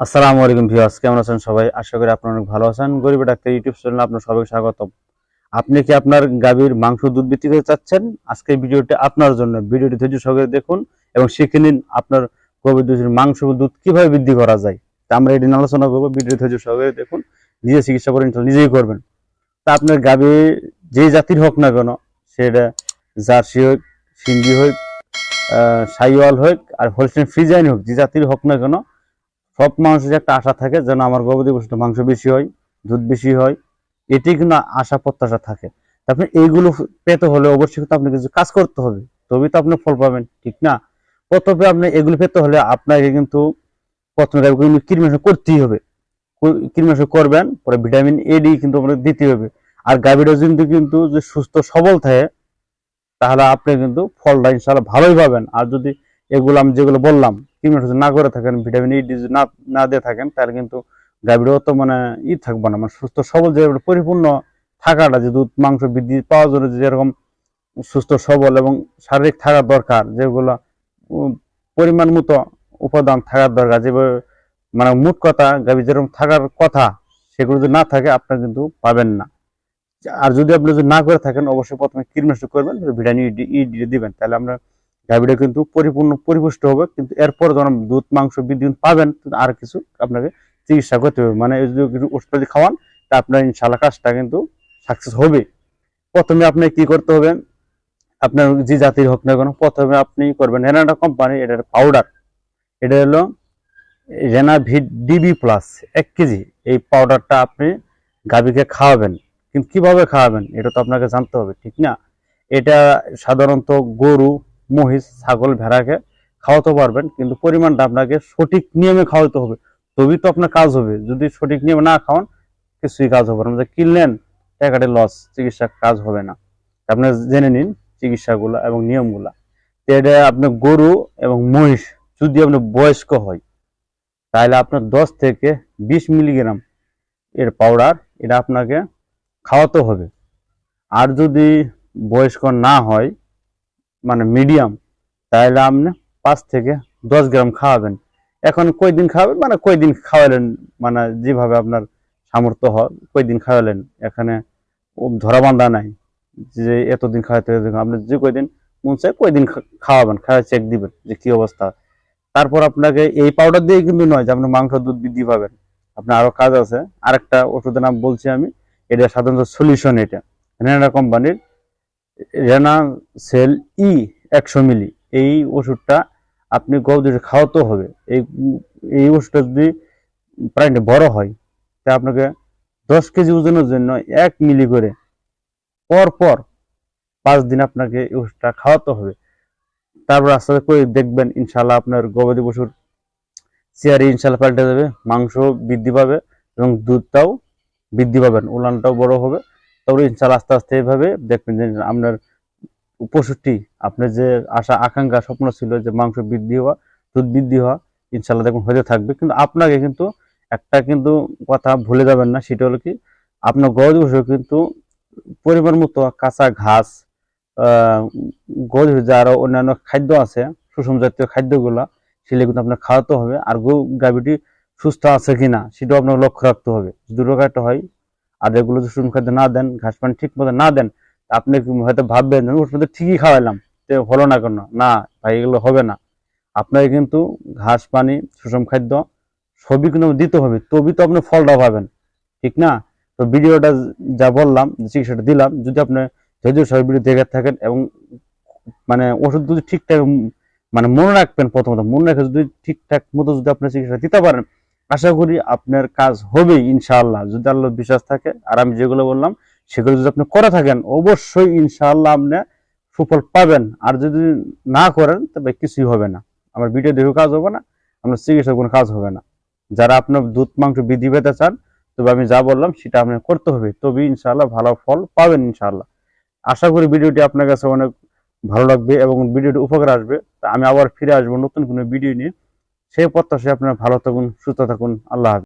আসসালামু আলাইকুম ভিউয়ার্স, কেমন আছেন সবাই? আশা করি আপনারা অনেক ভালো আছেন। গরিব ডাক্তার ইউটিউব চ্যানেলে আপনার সবাইকে স্বাগতম। আপনি কি আপনার গাভীর মাংস দুধ বিক্রি করতে চাচ্ছেন? আজকে ভিডিওটি আপনার জন্য। ভিডিওটি ধৈর্য সহকারে দেখুন এবং শিখে নিন আপনার গভীর দুধের মাংস দুধ কীভাবে বৃদ্ধি করা যায়। তা আমরা এটি আলোচনা করব। ভিডিওটি ধৈর্য সহকারে দেখুন। নিজে চিকিৎসা করেন নিজেই করবেন। তা আপনার গাভী যে জাতির হোক না কেন, সেটা জার্সি হোক সিন্ধি হোক সাইওয়াল হোক, আর হোলস্টেন ফ্রিজাইন হোক, যে জাতির হোক না কেন সব মানুষের একটা আশা থাকে যেন আমার গবাদি পশুতে মাংস বেশি হয়, দুধ বেশি হয়, এটি কিন্তু আশা প্রত্যাশা থাকে। তারপরে এইগুলো পেতে হলে অবশ্যই কিন্তু আপনি কিছু কাজ করতে হবে। তবেই তো আপনি ফল পাবেন, ঠিক না? প্রথমে আপনি এগুলো পেতে হলে আপনাকে কিন্তু প্রথমে কিন্তু কীটনাশক করতেই হবে। কীটনাশক করবেন, পরে ভিটামিন এ, ডি কিন্তু আপনাকে দিতে হবে। আর গাভীরা যদি কিন্তু যে সুস্থ সবল থাকে, তাহলে আপনি কিন্তু ফলটা ইনশাল্লাহ ভালোই পাবেন। আর যদি এগুলো আমি যেগুলো বললাম কীটনাশক না করে থাকেন, ভিটামিন ই যদি না না দিয়ে থাকেন, তাহলে কিন্তু গাভীর অত মানে ই থাকবে না মানে সুস্থ, সবল যে পরিপূর্ণ থাকাটা, যে দুধ, মাংস বৃদ্ধি পাওয়ার জন্য যেরকম সুস্থ, সবল এবং শারীরিক থাকা দরকার, যেগুলো পরিমাণ মতো উপাদান থাকার দরকার যেভাবে মানে মোট কথা গাভী যেরকম থাকার কথা, সেগুলো যদি না থাকে, আপনার কিন্তু পাবেন না। আর যদি আপনি যদি না করে থাকেন, অবশ্যই প্রথমে কীটনাশক করবেন, ভিটামিন ই ডি দিবেন, তাহলে আমরা গাভীটা কিন্তু পরিপূর্ণ পরিপুষ্ট হবে, কিন্তু এরপর যখন দুধ, মাংস বৃদ্ধি পাবেন আর কিছু আপনাকে চিকিৎসা করতে হবে। মানে যদি কিছু ওষুধ যদি খাওয়ান, তা আপনার ইনশাল্লাহ কাজটা কিন্তু সাকসেস হবে প্রথমে আপনি কি করতে হবে? আপনার যে জাতির হোক না কেন, প্রথমে আপনি করবেন রেনাডা কোম্পানি এটার পাউডার এটা হলো রেনা ভি ডিবি প্লাস এক কেজি। এই পাউডারটা আপনি গাভীকে খাওয়াবেন। কিন্তু কীভাবে খাওয়াবেন, এটা তো আপনাকে জানতে হবে, ঠিক না? এটা সাধারণত গরু মহিষ, ছাগল, ভেড়াকে খাওয়াতে পারবেন, কিন্তু পরিমাণটা আপনাকে সঠিক নিয়মে খাওয়াতে হবে। তবেই তো আপনার কাজ হবে। যদি সঠিক নিয়মে না খাওয়ান, কিছুই কাজ হবে না। যে কিনলেন, টাকাটা লস চিকিৎসা কাজ হবে না। আপনি জেনে নিন চিকিৎসাগুলো এবং নিয়মগুলা। এটা আপনার গরু এবং মহিষ, যদি আপনি বয়স্ক হয়, তাহলে আপনার দশ থেকে বিশ মিলিগ্রাম এর পাউডার এটা আপনাকে খাওয়াতে হবে। আর যদি বয়স্ক না হয় মানে মিডিয়াম তাহলে আপনি পাঁচ থেকে দশ গ্রাম খাওয়াবেন। এখন কয়দিন খাওয়াবেন? মানে কয়দিন খাওয়ালেন? মানে যেভাবে আপনার সামর্থ্য হয়, কয়দিন খাওয়ালেন? এখানে ধরা বান্ধা নাই যে এতদিন খাওয়াতে আপনি যে কয়দিন মন চায় কয়দিন খা- খাওয়াবেন, খাওয়া চেক দিবেন যে কি অবস্থা। তারপর আপনাকে এই পাউডার দিয়ে কিন্তু নয় যে আপনি মাংস দুধ বৃদ্ধি পাবেন। আপনার আরও কাজ আছে। আরেকটা ওষুধের নাম বলছি আমি। এটা সাধারণত সলিউশন এটা। রেনা কোম্পানির রেনা সেল ই একশো মিলি। এই ওষুধটা আপনি গরুদের খাওয়াতে হবে। এই এই ওষুধটা যদি প্রাণীটা বড় হয়, তা আপনাকে দশ কেজি ওজনের জন্য এক মিলি করে পর পর পাঁচ দিন আপনাকে এই ওষুধটা খাওয়াতে হবে। তারপর আস্তে আস্তে করে দেখবেন ইনশাল্লাহ আপনার গবাদি পশুর চেয়ারে ইনশাল্লাহ পাল্টে যাবে, মাংস বৃদ্ধি পাবে এবং দুধটাও বৃদ্ধি পাবেন উলানটাও বড় হবে। তারপরে ইনশাল্লাহ আস্তে আস্তে এইভাবে দেখবেন যে আপনার পশুটি আপনার যে আশা, আকাঙ্ক্ষা, স্বপ্ন ছিল যে মাংস বৃদ্ধি হওয়া, দুধ বৃদ্ধি হওয়া ইনশাল্লাহ দেখুন হতে থাকবে। কিন্তু আপনাকে কিন্তু একটা কিন্তু কথা ভুলে যাবেন না, সেটা হলো কি, আপনার পশু কিন্তু পরিমাণ মতো কাঁচা ঘাস যে আরও অন্যান্য খাদ্য আছে, সুষম জাতীয় খাদ্যগুলা, সেগুলো কিন্তু আপনার খাওয়াতে হবে। আর গাভীটি সুস্থ আছে কিনা, সেটাও আপনাকে লক্ষ্য রাখতে হবে। রোগ একটা হয় আর যদি সুষম খাদ্য না দেন, ঘাস পানি ঠিক মতো না দেন আপনি হয়তো ভাববেন ওষুধ ঠিকই খাওয়াইলাম। তো হলো না কেন? না, ভাই, এগুলো হবে না। আপনাকে কিন্তু ঘাস পানি, সুষম খাদ্য সবই কিন্তু দিতে হবে। তবেই তো আপনি ফলটা পাবেন। ঠিক না? তো ভিডিওটা যা বললাম চিকিৎসাটা দিলাম, যদি আপনি ধৈর্য সহ ভিডিও দেখে থাকেন এবং মানে ওষুধ যদি ঠিকঠাক মানে মনে রাখবেন প্রথমত, মনে রেখে যদি ঠিকঠাক মতো যদি আপনি চিকিৎসা দিতে পারেন আশা করি আপনার কাজ হবেই, ইনশাআল্লাহ। যদি আল্লাহ বিশ্বাস থাকে, আর আমি যেগুলো বললাম, সেগুলো যদি আপনি করে থাকেন, অবশ্যই ইনশাআল্লাহ আপনি সুফল পাবেন। আর যদি না করেন, তবে কিছুই হবে না। আমার ভিডিও দেখেও কাজ হবে না, আপনার চিকিৎসার কোনো কাজ হবে না। যারা আপনার দুধ, মাংস বৃদ্ধি পেতে চান, তবে আমি যা বললাম, সেটা আপনার করতে হবে। তবে ইনশাআল্লাহ ভালো ফল পাবেন, ইনশাআল্লাহ। আশা করি ভিডিওটি আপনার কাছে অনেক ভালো লাগবে এবং ভিডিওটি উপকার আসবে। আমি আবার ফিরে আসব নতুন কোনো ভিডিও নিয়ে। সেই প্রত্যাশায় আপনারা ভালো থাকুন সুস্থ থাকুন। আল্লাহ